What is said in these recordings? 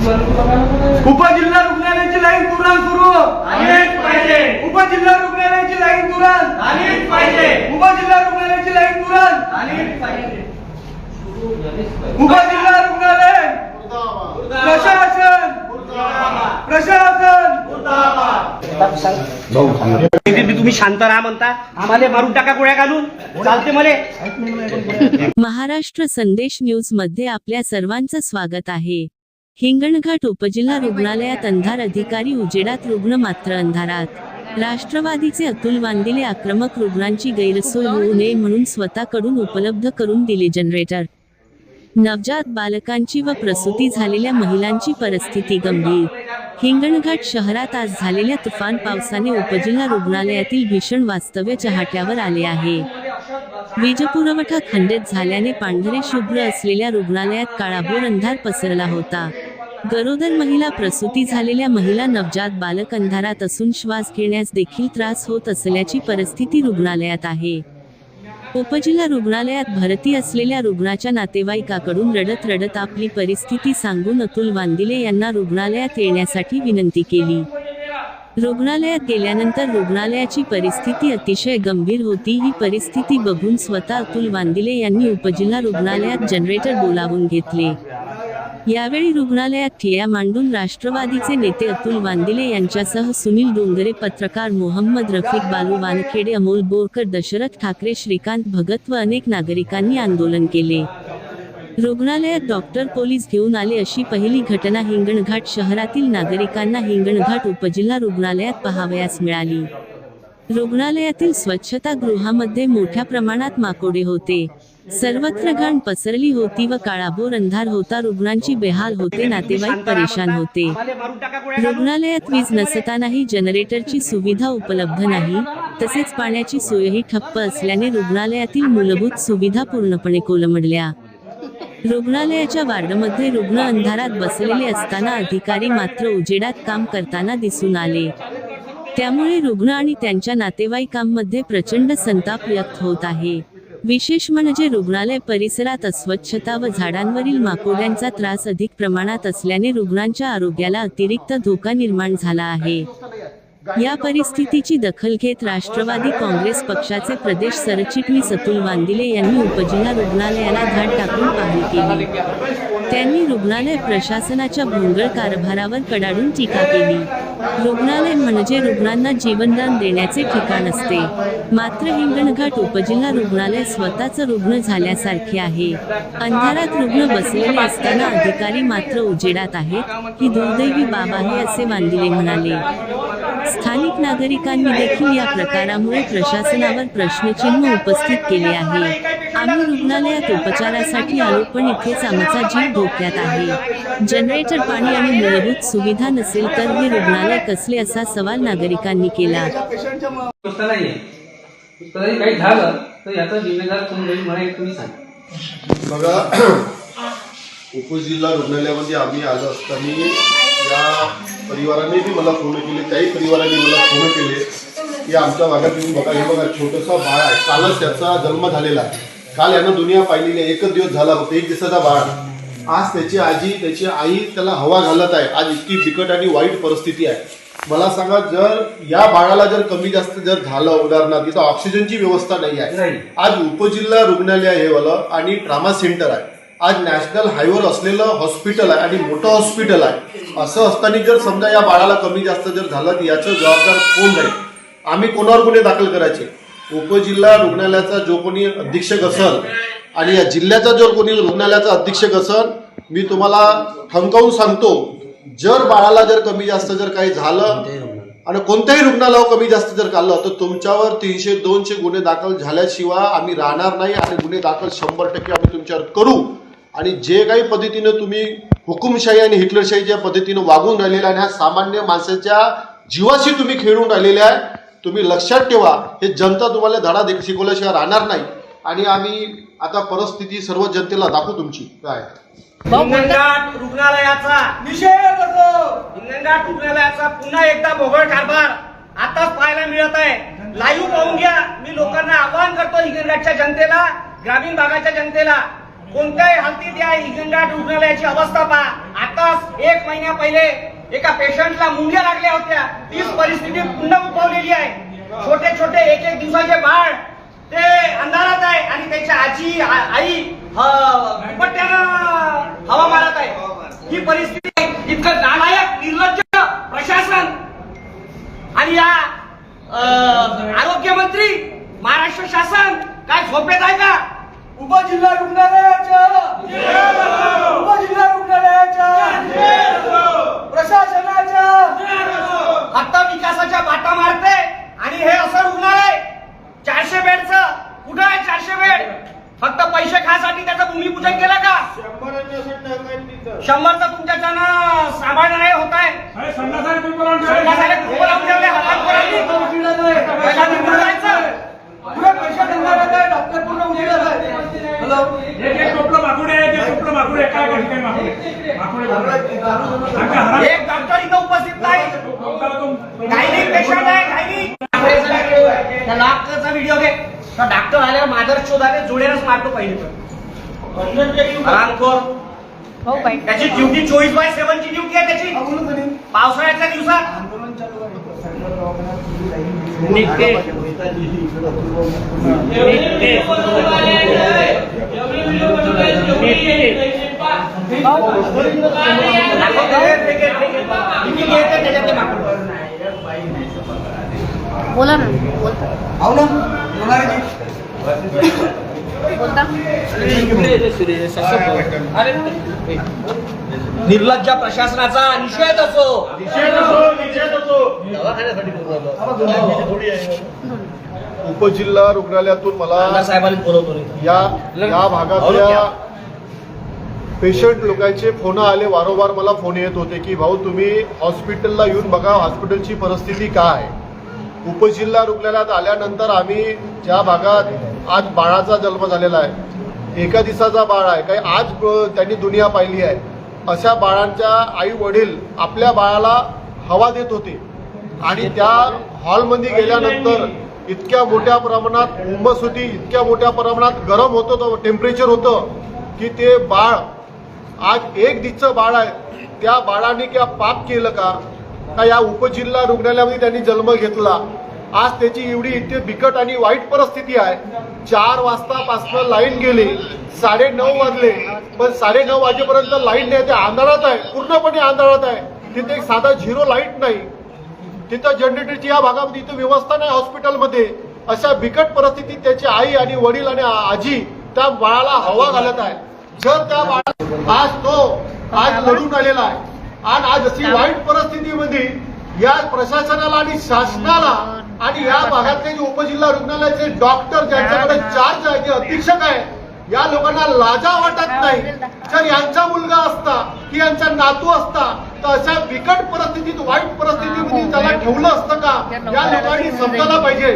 उपजिल्हा रुग्णालयाची लाईन तुरंत सुरू. आलीच पाहिजे. उपजिल्हा रुग्णालयाची लाईन तुरंत आलीच पाहिजे. उपजिल्हा रुग्णालयाची लाईन तुरंत आलीच पाहिजे. उपजिल्हा रुग्णालय. प्रशासन. प्रशासन. तुम्ही शांत राहा म्हणता. आम्हाला मारून टाका गोळ्या घालून. चालते मले. महाराष्ट्र संदेश न्यूजमध्ये आपल्या सर्वांचं स्वागत आहे. हिंगणघाट उपजिल्हा रुग्णालयात अंधार अधिकारी उजेडात रुग्ण मात्र अंधारात. राष्ट्रवादीचे अतुल वांदिले आक्रमक रुग्णांची गैरसोय होऊ नये म्हणून स्वतःकडून उपलब्ध करून दिले जनरेटर. नवजात बालकांची व प्रसूती झालेल्या महिलांची परिस्थिती गंभीर. हिंगणघाट शहरात आज झालेल्या तुफान पावसाने उपजिल्हा रुग्णालयातील भीषण वास्तव्य चहाट्यावर आले आहे. वीज पुरवठा खंडित झाल्याने पांढरे शुभ्र असलेल्या रुग्णालयात काळाभोर अंधार पसरला होता. गरोदर महिला प्रसूती झालेल्या महिला नवजात बालक अंधारात असून श्वास घेण्यास देखील त्रास होत असल्याची परिस्थिती रुग्णालयात आहे. उपजिल्हा रुग्णालयात भरती असलेल्या रुग्णाच्या नातेवाईकाकडून रडत रडत आपली परिस्थिती सांगून अतुल वांदिले यांना रुग्णालयात येण्यासाठी विनंती केली. रुग्णालयात गेल्यानंतर रुग्णालयाची परिस्थिती अतिशय गंभीर होती. ही परिस्थिती बघून स्वतः अतुल वांदिले यांनी उपजिल्हा रुग्णालयात जनरेटर बोलावून घेतले. यावेळी रुग्णालयात ठिया मांडून राष्ट्रवादीचे नेते अतुल वांदिले यांच्यासह सुनील डोंगरे पत्रकार मोहम्मद रफिक बालू वानखेडे अमोल बोरकर दशरथ ठाकरे श्रीकांत भगत व अनेक नागरिकांनी आंदोलन केले. रुग्णालयात डॉक्टर पोलीस घेऊन आले अशी पहिली घटना हिंगणघाट शहरातील नागरिकांना हिंगणघाट उपजिल्हा रुग्णालयात पाहावयास मिळाली. रुग्णालयातील स्वच्छता गृहामध्ये मोठ्या प्रमाणात माकोडे होते. सर्वत्र घाण पसरली होती व काळाभोर अंधार होता. रुग्णांची बेहाल होते नातेवाईक परेशान होते. रुग्णालयात वीज नसतानाही जनरेटरची सुविधा उपलब्ध नाही. तसेच पाण्याची सोयही ठप्प असल्याने रुग्णालयातील मूलभूत सुविधा पूर्णपणे कोलमडल्या. रुग्णालयाच्या वार्डमध्ये रुग्ण अंधारात बसलेले असताना अधिकारी मात्र उजेडात काम करताना दिसून आले. त्यामुळे रुग्ण आणि त्यांच्या नातेवाईकांमध्ये प्रचंड संताप व्यक्त होत आहे. विशेष म्हणजे रुग्णालय परिसरात अस्वच्छता व झाडांवरील माकोड्यांचा त्रास अधिक प्रमाणात असल्याने रुग्णांच्या आरोग्याला अतिरिक्त धोका निर्माण झाला आहे. या परिस्थितीची दखल घेत राष्ट्रवादी काँग्रेस पक्षाचे प्रदेश सरचिटणीस अतुल वांदिले यांनी उपजिल्हा रुग्णालयाला धाड टाकून पाहणी केली. त्यांनी रुग्णालय प्रशासनाच्या भोंगळ कारभारावर कडाडून टीका केली. रुग्णालय म्हणजे रुग्णांना जीवनदान देण्याचे ठिकाण असते. मात्र हिंगणघाट उपजिल्हा रुग्णालय स्वतःच रुग्ण झाल्यासारखे आहे. अंधारात रुग्ण बसलेले असताना अधिकारी मात्र उजेडात आहेत ही दुर्दैवी बाब आहे असे वांदिले म्हणाले. स्थानिक नागरिकांनी देखील या प्रकारामुळे प्रशासनावर प्रश्नचिन्ह उपस्थित केले आहे. आम्ही रुग्णालयात उपचारासाठी आलो पण इथेच आमचा जीव धोक्यात आहे. जनरेटर पाणी आणि मूलभूत सुविधा नसेल तर हे रुग्णालय कसले असा सवाल नागरिकांनी केला. काही झालं तर याचा जिम्मेदार कोण होईल मला एक तुम्ही सांगा बघा उपजिल्हा रुग्णालयामध्ये आम्ही आलो असताना परिवाराने बी मला फोन केले त्याही परिवाराने मला फोन केले. की आमच्या भागात तुम्ही बघा हे बघा छोटंसं बाळ आहे. कालच त्याचा जन्म झालेला आहे. काल यानं दुनिया पाहिलेली आहे एकच दिवस झाला फक्त एक दिवसाचा बाळ. आज त्याची आजी त्याची आई त्याला हवा घालत आहे. आज इतकी बिकट आणि वाईट परिस्थिती आहे. मला सांगा जर या बाळाला जर कमी जास्त जर झालं उदाहरणार्थ तिथं ऑक्सिजनची व्यवस्था नाही आहे. आज उपजिल्हा रुग्णालय हे वालं आणि ट्रामा सेंटर आहे. आज नॅशनल हायवेवर असलेलं हॉस्पिटल आहे आणि मोठं हॉस्पिटल आहे. असं असताना जर समजा या बाळाला कमी जास्त जर झालं तर याचं जबाबदार कोण राहील आम्ही कोणावर गुन्हे दाखल करायचे? उपजिल्हा रुग्णालयाचा जो कोणी अधीक्षक असल आणि या जिल्ह्याचा जो कोणी रुग्णालयाचा अधीक्षक असल मी तुम्हाला ठणकावून सांगतो जर बाळाला जर कमी जास्त जर काही झालं आणि कोणत्याही रुग्णालयावर कमी जास्त जर काढलं तर तुमच्यावर तीनशे दोनशे गुन्हे दाखल झाल्याशिवाय आम्ही राहणार नाही आणि गुन्हे दाखल शंभर टक्के आम्ही तुमच्यावर करू. आणि जे काही पद्धतीनं तुम्ही हुकुमशाही आणि हिटलरशाहीच्या पद्धतीनं वागून राहिलेल्या आणि ह्या सामान्य माणसाच्या जीवाशी तुम्ही खेळून राहिलेले आहे तुम्ही लक्षात ठेवा हे जनता तुम्हाला धडा दे शिकवल्याशिवाय राहणार नाही. आणि आम्ही आता परिस्थिती सर्व जनतेला दाखवू तुमची. काय? हिंगणघाट रुग्णालयाचा निषेध असो हिंगणघाट रुग्णालयाचा पुन्हा एकदा भोगळ कारभार आताच पाहायला मिळत आहे. लाईव्ह पाहून घ्या. मी लोकांना आवाहन करतो हिंगणघाटच्या जनतेला ग्रामीण भागाच्या जनतेला. कोणत्याही हालतीत या हिंगणघाट रुग्णालयाची अवस्था पहा. आताच एक महिन्या पहिले एका पेशंटला मुंग्या लागल्या होत्या. तीच परिस्थिती पुन्हा उद्भवलेली आहे. छोटे छोटे एक एक दिवसाचे बाळ ते अंधारात आहे आणि त्याची आजी आ- आई ह- दुपट्ट्यानं हवा मारत आहे. ही परिस्थिती इतकं नालायक निर्लज्ज प्रशासन आणि या आरोग्यमंत्री महाराष्ट्र शासन काय झोपेत आहे का? उपजिल्हा रुग्णालयाच्या. उपजिल्हा रुग्णालयाच्या. प्रशासनाच्या. आता विकासाच्या बाटा मारते आणि हे असं रुग्णालय चारशे बेडचं. कुठं आहे चारशे बेड? फक्त पैसे खासाठी त्याचं भूमिपूजन केलं का? शंभरचं तुमच्याच्यानं सांभाळणं नाही होत आहे संडासाला कुंपण लावून ठेवले, हातात पोरांनी. पैसा निघून जायचं. पुरे पेशंट अंधारात आहे डॉक्टर पूर्ण उजेडात आहे हॅलो एक एक टोपलं माकुडे आहे एक टोपलं माकुडे एका एका ठिकाणी माकुडे माकुडे सांगा हरा एक डॉक्टर इथं उपस्थित नाही टोपला तो गायनिक पेशंट आहे गायनिक त्या डॉक्टरचा व्हिडिओ घे त्या डॉक्टर आल्यावर माझा शोधाने जोड्यानच मारतो पहिले आरामखोर त्याची ड्युटी चोवीस बाय सेव्हन ची ड्युटी आहे त्याची. हा, बोलू. पावसाळ्याच्या दिवसात. निघते. बोला ना. बोलता. हो ना. बोला की. बोलता निर्लज्ज प्रशासनाचा निषेध असो. उपजिल्हा रुग्णालयातून मला साहेबांनी बोलवतो रे. या या भागातल्या पेशंट लोकांचे फोन आले वारंवार मला फोन येत होते की भाऊ तुम्ही हॉस्पिटलला येऊन बघा हॉस्पिटलची परिस्थिती काय आहे. उपजिल्हा रुग्णालयात आल्यानंतर आम्ही ज्या भागात आज बाळाचा जन्म झालेला आहे. एका दिवसाचा बाळ आहे. काही आज त्यांनी दुनिया पाहिली आहे. अशा बाळांच्या आई वडील आपल्या बाळाला हवा देत होते. आणि त्या हॉलमध्ये गेल्यानंतर इतक्या मोठ्या प्रमाणात उमस होती इतक्या मोठ्या प्रमाणात गरम होतं टेम्परेचर होतं की ते बाळ आज एक दिसचं बाळ आहे. त्या बाळाने क्या पाप केलं का? का या उपजिल्हा रुग्णालयामध्ये त्यांनी जन्म घेतला? आज त्याची एवढी इथे बिकट आणि वाईट परिस्थिती आहे. चार वाजतापासनं लाईन गेली साडे नऊ वाजले. पण साडे नऊ वाजेपर्यंत लाईन नाही ते आंधळात आहे पूर्णपणे आंधळात आहे. तिथे एक साधा झिरो लाइट नाही. तिथं जनरेटरची या भागामध्ये इथं व्यवस्था नाही हॉस्पिटलमध्ये. अशा बिकट परिस्थितीत त्याची आई आणि वडील आणि आजी त्या बाळाला हवा घालत आहे. जर त्या बाळा आज तो आज लढून आलेला आहे. आणि आज अशी वाईट परिस्थितीमध्ये या प्रशासनाला आणि शासनाला आणि या भागातले जे उपजिल्हा रुग्णालयाचे डॉक्टर ज्यांच्याकडे चार्ज आहे जे अधीक्षक आहे या लोकांना लाजा वाटत नाही. जर यांचा मुलगा असता की यांचा नातू असता तर अशा बिकट परिस्थितीत वाईट परिस्थितीमध्ये त्याला ठेवलं असतं का? या लोकांनी समजायला पाहिजे.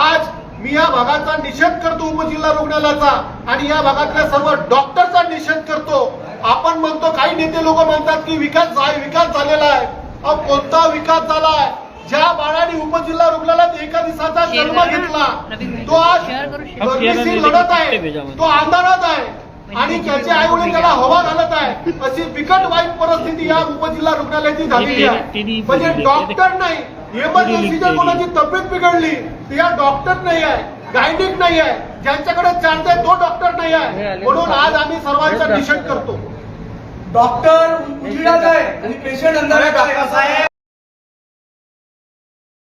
आज मी या भागाचा निषेध करतो उपजिल्हा रुग्णालयाचा आणि या भागातल्या सर्व डॉक्टरचा निषेध करतो. आपण म्हणतो काही नेते लोक म्हणतात की विकास विकास झालेला आहे. अहो कोणता विकास झालाय ज्या बाळाने उपजिल्हा रुग्णालयात एका दिवसाचा जन्म घेतला तो आज गर्मीशी लढत आहे. तो अंधारात आहे आणि त्याचे आई वडील त्याला हवा घालत आहे. अशी बिकट वाईट परिस्थिती या उपजिल्हा रुग्णालयाची झालेली आहे. म्हणजे डॉक्टर नाही. इमर्जन्सी जर कोणाची तब्येत बिघडली तर या डॉक्टर नाही आहे. गायनिक नाही आहे. ज्यांच्याकडे चालत आहे तो डॉक्टर नाही आहे. म्हणून आज आम्ही सर्वांचा निषेध करतो. डॉक्टर उजेडात आहे आणि पेशंट अंधारात आहे.